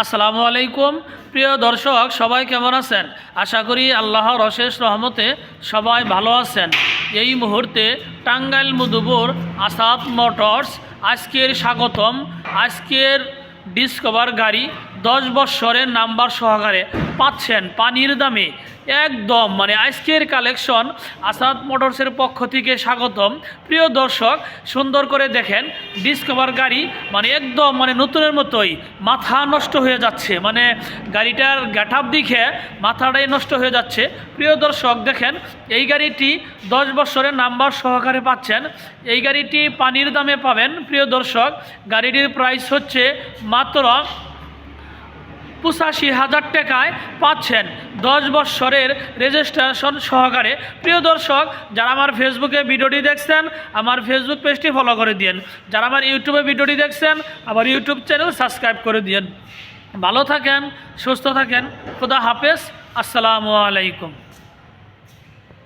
আসসালামু আলাইকুম। প্রিয় দর্শক, সবাই কেমন আছেন? আশা করি আল্লাহর অশেষ রহমতে সবাই ভালো আছেন। এই মুহূর্তে টাঙ্গাইল মধুপুর আসাদ মোটরস আজকের স্বাগতম। আজকের ডিসকভার গাড়ি দশ বৎসরের নাম্বার সহকারে পাচ্ছেন পানির দামে একদম মানে আজকের কালেকশন আসাদ মোটরসের পক্ষ থেকে স্বাগতম। প্রিয় দর্শক, সুন্দর করে দেখেন ডিসকভার গাড়ি মানে একদম মানে নতুনের মতোই, মাথা নষ্ট হয়ে যাচ্ছে। মানে গাড়িটার গ্যাটাপ দিকে মাথাটাই নষ্ট হয়ে যাচ্ছে। প্রিয় দর্শক, দেখেন, এই গাড়িটি দশ বছরের নাম্বার সহকারে পাচ্ছেন। এই গাড়িটি পানির দামে পাবেন। প্রিয় দর্শক, গাড়িটির প্রাইস হচ্ছে মাত্র পঁচাশি হাজার টাকায় পাচ্ছেন। দশ বৎসরের রেজিস্ট্রেশন সহকারে। প্রিয় দর্শক, যারা আমার ফেসবুকে ভিডিওটি দেখছেন, আমার ফেসবুক পেজটি ফলো করে দিন যারা আমার ইউটিউবে ভিডিওটি দেখছেন, আমার ইউটিউব চ্যানেল সাবস্ক্রাইব করে দিন ভালো থাকেন, সুস্থ থাকেন। খুদা হাফেজ। আসসালামু আলাইকুম।